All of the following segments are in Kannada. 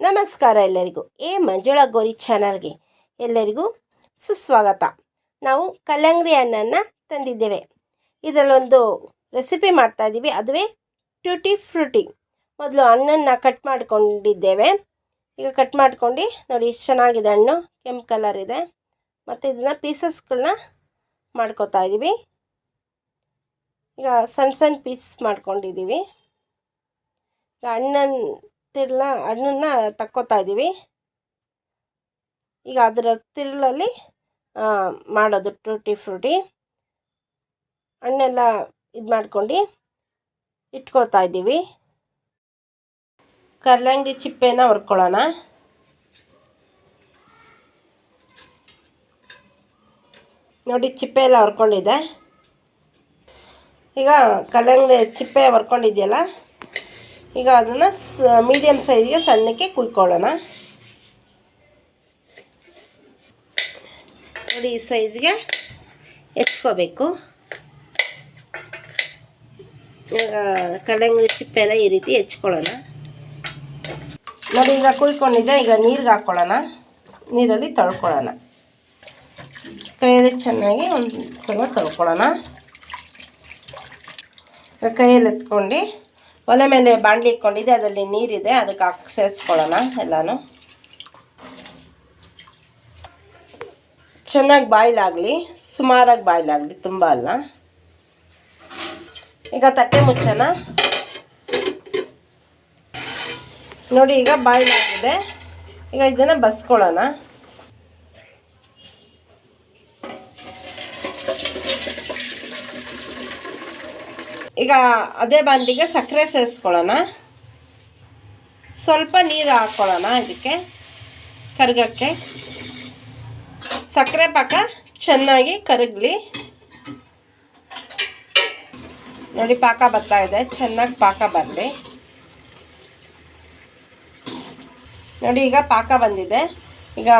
ನಮಸ್ಕಾರ ಎಲ್ಲರಿಗೂ ಎ ಮಂಜುಳ ಗೋರಿ ಚಾನಲ್ಗೆ ಎಲ್ಲರಿಗೂ ಸುಸ್ವಾಗತ. ನಾವು ಕಲ್ಲಂಗಡಿ ಹಣ್ಣನ್ನು ತಂದಿದ್ದೇವೆ. ಇದರಲ್ಲೊಂದು ರೆಸಿಪಿ ಮಾಡ್ತಾ ಇದ್ದೀವಿ ಅದುವೇ ಟ್ಯೂಟಿ ಫ್ರೂಟಿ. ಮೊದಲು ಹಣ್ಣನ್ನು ಕಟ್ ಮಾಡ್ಕೊಂಡಿದ್ದೇವೆ. ಈಗ ಕಟ್ ಮಾಡ್ಕೊಂಡು ನೋಡಿ ಎಷ್ಟು ಚೆನ್ನಾಗಿದೆ ಹಣ್ಣು. ಕೆಂಪು ಕಲರ್ ಇದೆ. ಮತ್ತು ಇದನ್ನು ಪೀಸಸ್ಗಳನ್ನ ಮಾಡ್ಕೋತಾ ಇದ್ದೀವಿ ಈಗ ಸಣ್ಣ ಸಣ್ಣ ಪೀಸ್ ಮಾಡ್ಕೊಂಡಿದ್ದೀವಿ. ಈಗ ಹಣ್ಣನ್ನು ತಿರ್ಲ ಹಣ್ಣನ್ನ ತಕ್ಕೋತಾ ಇದ್ದೀವಿ ಈಗ ಅದರ ತಿರುಳಲ್ಲಿ ಮಾಡೋದು ಟೂಟಿ ಫ್ರೂಟಿ. ಹಣ್ಣೆಲ್ಲ ಇದು ಮಾಡ್ಕೊಂಡು ಇಟ್ಕೊಳ್ತಾ ಇದ್ದೀವಿ ಕಲ್ಲಂಗಡಿ ಚಿಪ್ಪೆನ ಹುರ್ಕೊಳ್ಳೋಣ. ನೋಡಿ ಚಿಪ್ಪೆ ಎಲ್ಲ ಹೊರ್ಕೊಂಡಿದೆ. ಈಗ ಕಲ್ಲಂಗಡಿ ಚಿಪ್ಪೆ ಹುರ್ಕೊಂಡಿದೆಯಲ್ಲ? ಈಗ ಅದನ್ನು ಮೀಡಿಯಮ್ ಸೈಜ್ಗೆ ಸಣ್ಣಕ್ಕೆ ಕುಯ್ಕೊಳ್ಳೋಣ. ನೋಡಿ, ಈ ಸೈಜ್ಗೆ ಹೆಚ್ಕೋಬೇಕು. ಈಗ ಕಲ್ಲಂಗಡಿ ಚಿಪ್ಪೆಲ್ಲ ಈ ರೀತಿ ಹೆಚ್ಕೊಳ್ಳೋಣ. ನೋಡಿ, ಈಗ ಕುಯ್ಕೊಂಡಿದ್ದೆ, ಈಗ ನೀರಿಗೆ ಹಾಕ್ಕೊಳ್ಳೋಣ ನೀರಲ್ಲಿ ತೊಳ್ಕೊಳ್ಳೋಣ. ಕೈಯಲ್ಲಿ ಚೆನ್ನಾಗಿ ಒಂದು ಸಲ ತೊಳ್ಕೊಳ್ಳೋಣ. ಕೈಯಲ್ಲಿ ಎತ್ಕೊಂಡು ಒಲೆ ಮೇಲೆ ಬಾಣಲಿ ಇಟ್ಕೊಂಡಿದ್ದೆ, ಅದರಲ್ಲಿ ನೀರಿದೆ, ಅದಕ್ಕೆ ಹಾಕಿ ಸೇರಿಸ್ಕೊಳ್ಳೋಣ ಎಲ್ಲನೂ. ಚೆನ್ನಾಗಿ ಬಾಯ್ಲಾಗಲಿ, ಸುಮಾರಾಗಿ ಬಾಯ್ಲಾಗಲಿ, ತುಂಬ ಅಲ್ಲ. ಈಗ ತಟ್ಟೆ ಮುಚ್ಚೋಣ. ನೋಡಿ, ಈಗ ಬಾಯ್ಲಾಗಿದೆ. ಈಗ ಇದನ್ನು ಬಸ್ಕೊಳ್ಳೋಣ. ಈಗ ಅದೇ ಬಾಂಡಿಗೆ ಸಕ್ಕರೆ ಸೇರಿಸ್ಕೊಳ್ಳೋಣ. ಸ್ವಲ್ಪ ನೀರು ಹಾಕ್ಕೊಳ್ಳೋಣ ಇದಕ್ಕೆ, ಕರಗಕ್ಕೆ. ಸಕ್ಕರೆ ಪಾಕ ಚೆನ್ನಾಗಿ ಕರಗಲಿ. ನೋಡಿ, ಪಾಕ ಬರ್ತಾ ಇದೆ. ಚೆನ್ನಾಗಿ ಪಾಕ ಬರಲಿ. ನೋಡಿ, ಈಗ ಪಾಕ ಬಂದಿದೆ. ಈಗ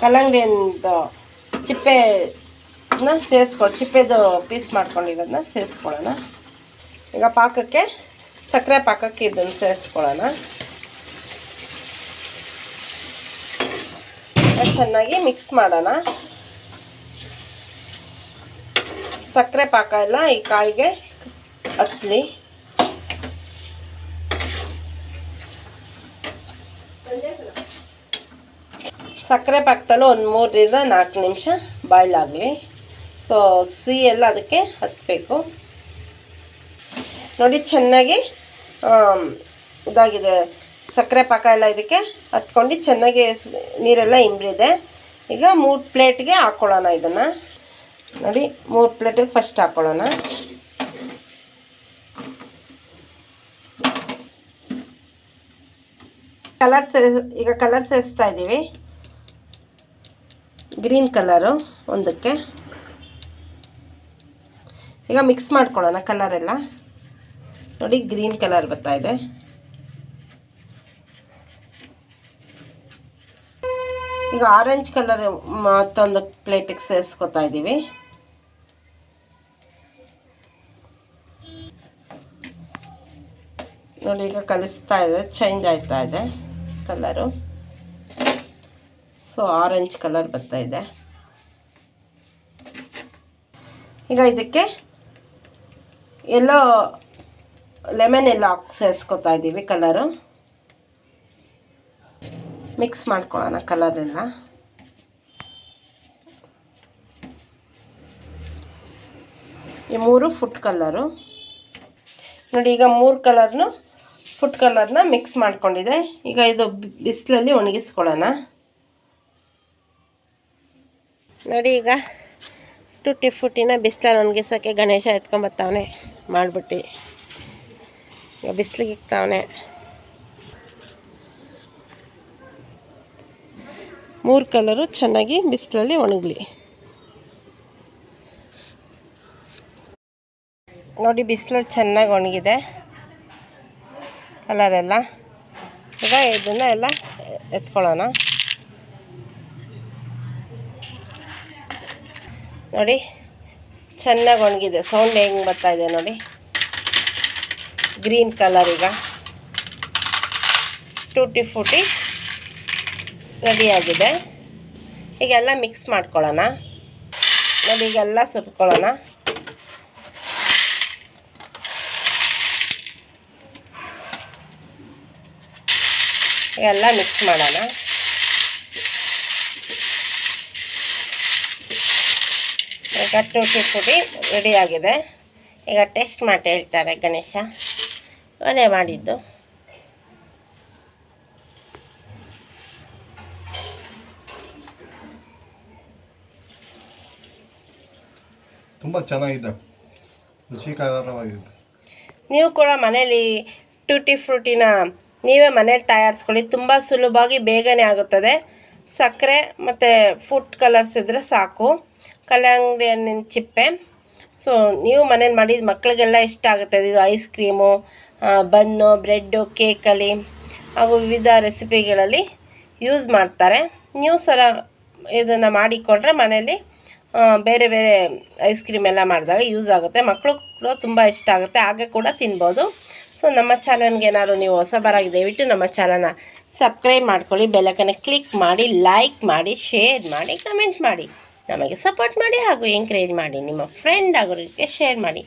ಕಲ್ಲಂಗಡಿಯಂದು ಚಿಪ್ಪೆ ಅದನ್ನ ಸೇರಿಸ್ಕೊಳ್ಳಿ. ಚಿಪ್ಪೆದು ಪೀಸ್ ಮಾಡ್ಕೊಂಡಿರೋದನ್ನ ಸೇರಿಸ್ಕೊಳ್ಳೋಣ. ಈಗ ಪಾಕಕ್ಕೆ, ಸಕ್ಕರೆ ಪಾಕಕ್ಕೆ ಇದನ್ನು ಸೇರಿಸ್ಕೊಳ್ಳೋಣ. ಚೆನ್ನಾಗಿ ಮಿಕ್ಸ್ ಮಾಡೋಣ. ಸಕ್ಕರೆ ಪಾಕ ಎಲ್ಲ ಈ ಕಾಯಿಗೆ ಹತ್ತಲಿ ಸಕ್ಕರೆ ಪಾಕದಲ್ಲೂ ಒಂದು ಮೂರರಿಂದ ನಾಲ್ಕು ನಿಮಿಷ ಬಾಯ್ಲ್ ಆಗಲಿ. ಸೊ ಸಿಹಿ ಎಲ್ಲ ಅದಕ್ಕೆ ಹತ್ತಬೇಕು ನೋಡಿ, ಚೆನ್ನಾಗಿ ಇದಾಗಿದೆ. ಸಕ್ಕರೆ ಪಾಕ ಎಲ್ಲ ಇದಕ್ಕೆ ಹತ್ಕೊಂಡು ಚೆನ್ನಾಗಿ ನೀರೆಲ್ಲ ಇಂಬ್ರಿದೆ. ಈಗ ಮೂರು ಪ್ಲೇಟ್ಗೆ ಹಾಕ್ಕೊಳ್ಳೋಣ ಇದನ್ನು. ನೋಡಿ, ಮೂರು ಪ್ಲೇಟಿಗೆ ಫಸ್ಟ್ ಹಾಕ್ಕೊಳ್ಳೋಣ ಕಲರ್ ಸೇ, ಈಗ ಕಲರ್ ಸೇರಿಸ್ತಾ ಇದ್ದೀವಿ. ಗ್ರೀನ್ ಕಲರು ಒಂದಕ್ಕೆ. ಈಗ ಮಿಕ್ಸ್ ಮಾಡ್ಕೊಳ್ಳೋಣ ಕಲರೆಲ್ಲ ನೋಡಿ ಗ್ರೀನ್ ಕಲರ್ ಬರ್ತಾ ಇದೆ. ಈಗ ಆರೆಂಜ್ ಕಲರ್ ಮತ್ತೊಂದು ಪ್ಲೇಟಿಗೆ ಸೇರಿಸ್ಕೊತಾ ಇದ್ದೀವಿ. ನೋಡಿ ಈಗ ಕಲಿಸ್ತಾ ಇದೆ ಚೇಂಜ್ ಆಗ್ತಾ ಇದೆ ಕಲರು ಸೊ ಆರೆಂಜ್ ಕಲರ್ ಬರ್ತಾ ಇದೆ. ಈಗ ಇದಕ್ಕೆ ಎಲ್ಲೋ ಲೆಮನ್ ಎಲ್ಲ ಹಾಕ್ ಸೇರಿಸ್ಕೊತಾ ಇದ್ದೀವಿ ಕಲರು ಮಿಕ್ಸ್ ಮಾಡ್ಕೊಳ್ಳೋಣ ಕಲರೆಲ್ಲ ಈ ಮೂರು ಫುಡ್ ಕಲರು ನೋಡಿ ಈಗ ಮೂರು ಕಲರ್ನು ಫುಡ್ ಕಲರ್ನ ಮಿಕ್ಸ್ ಮಾಡ್ಕೊಂಡಿದೆ. ಈಗ ಇದು ಬಿಸಿಲಲ್ಲಿ ಒಣಗಿಸ್ಕೊಳ್ಳೋಣ. ನೋಡಿ ಈಗ ಟುಟ್ಟಿ ಫುಟ್ಟಿನ ಬಿಸಿಲಲ್ಲಿ ಒಣಗಿಸೋಕ್ಕೆ ಗಣೇಶ ಎತ್ಕೊಂಬತ್ತವನೆ ಮಾಡಿಬಿಟ್ಟು. ಈಗ ಬಿಸಿಲಿಗೆ ಇಕ್ತಾವನೆ. ಮೂರು ಕಲರು ಚೆನ್ನಾಗಿ ಬಿಸಿಲಲ್ಲಿ ಒಣಗಲಿ. ನೋಡಿ ಬಿಸಿಲಲ್ಲಿ ಚೆನ್ನಾಗಿ ಒಣಗಿದೆ. ಕಲರೆಲ್ಲ ಈಗ ಇದನ್ನು ಎಲ್ಲ ಎತ್ಕೊಳ್ಳೋಣ. ನೋಡಿ. ಚೆನ್ನಾಗಿ ಒಣಗಿದೆ. ಸೌಂಡ್ ಹೆಂಗೆ ಬರ್ತಾ ಇದೆ ನೋಡಿ. ಗ್ರೀನ್ ಕಲರ್ ಈಗ. ಟೂಟಿ ಫೂಟಿ ರೆಡಿಯಾಗಿದೆ ಈಗೆಲ್ಲ ಮಿಕ್ಸ್ ಮಾಡ್ಕೊಳ್ಳೋಣ. ನೋಡಿ, ಈಗೆಲ್ಲ ಸುಟ್ಕೊಳ್ಳೋಣ. ಎಲ್ಲ ಮಿಕ್ಸ್ ಮಾಡೋಣ. ಈಗ ಪುಡಿ ರೆಡಿಯಾಗಿದೆ ಈಗ ಟೇಸ್ಟ್ ಮಾಡಿ ಹೇಳ್ತಾರೆ ಗಣೇಶ. ಮನೆ ಮಾಡಿದ್ದು. ತುಂಬ ಚೆನ್ನಾಗಿದೆ. ರುಚಿಕರವಾಗಿದೆ. ನೀವು ಕೂಡ ಮನೇಲಿ ಟೂಟಿ ಫ್ರೂಟಿನ ನೀವೇ ಮನೇಲಿ ತಯಾರಿಸ್ಕೊಳ್ಳಿ. ತುಂಬ ಸುಲಭವಾಗಿ ಬೇಗನೆ ಆಗುತ್ತದೆ. ಸಕ್ಕರೆ ಮತ್ತು ಫುಡ್ ಕಲರ್ಸ್ ಇದ್ದರೆ ಸಾಕು. ಕಲ್ಲಂಗಡಿ ಹಣ್ಣಿನ ಚಿಪ್ಪೆ. ಸೊ ನೀವು ಮನೇಲಿ ಮಾಡಿದ ಮಕ್ಕಳಿಗೆಲ್ಲ ಇಷ್ಟ ಆಗುತ್ತೆ. ಇದು ಐಸ್ ಕ್ರೀಮು ಬನ್ನು ಬ್ರೆಡ್ಡು ಕೇಕಲ್ಲಿ ಹಾಗೂ ವಿವಿಧ ರೆಸಿಪಿಗಳಲ್ಲಿ ಯೂಸ್ ಮಾಡ್ತಾರೆ. ನೀವು ಸರ ಇದನ್ನು ಮಾಡಿಕೊಂಡ್ರೆ ಮನೇಲಿ ಬೇರೆ ಬೇರೆ ಐಸ್ ಕ್ರೀಮ್ ಎಲ್ಲ ಮಾಡಿದಾಗ ಯೂಸ್ ಆಗುತ್ತೆ. ಮಕ್ಕಳು ಕೂಡ ತುಂಬ ಇಷ್ಟ ಆಗುತ್ತೆ. ಹಾಗೆ ಕೂಡ ತಿನ್ಬೋದು. ಸೊ ನಮ್ಮ ಚಾನಲ್ಗೆ ಏನಾದ್ರು ನೀವು ಹೊಸಬರಾಗಿ ದಯವಿಟ್ಟು ನಮ್ಮ ಚಾನಲ್ನ ಸಬ್ಸ್ಕ್ರೈಬ್ ಮಾಡ್ಕೊಳ್ಳಿ. ಬೆಲ್ಲಕನ್ನು ಕ್ಲಿಕ್ ಮಾಡಿ ಲೈಕ್ ಮಾಡಿ ಶೇರ್ ಮಾಡಿ ಕಮೆಂಟ್ ಮಾಡಿ. ನಮಗೆ ಸಪೋರ್ಟ್ ಮಾಡಿ ಹಾಗೂ ಎಂಕರೇಜ್ ಮಾಡಿ. ನಿಮ್ಮ ಫ್ರೆಂಡ್ ಆಗೋರಿಗೆ ಶೇರ್ ಮಾಡಿ.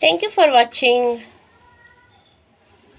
Thank you for watching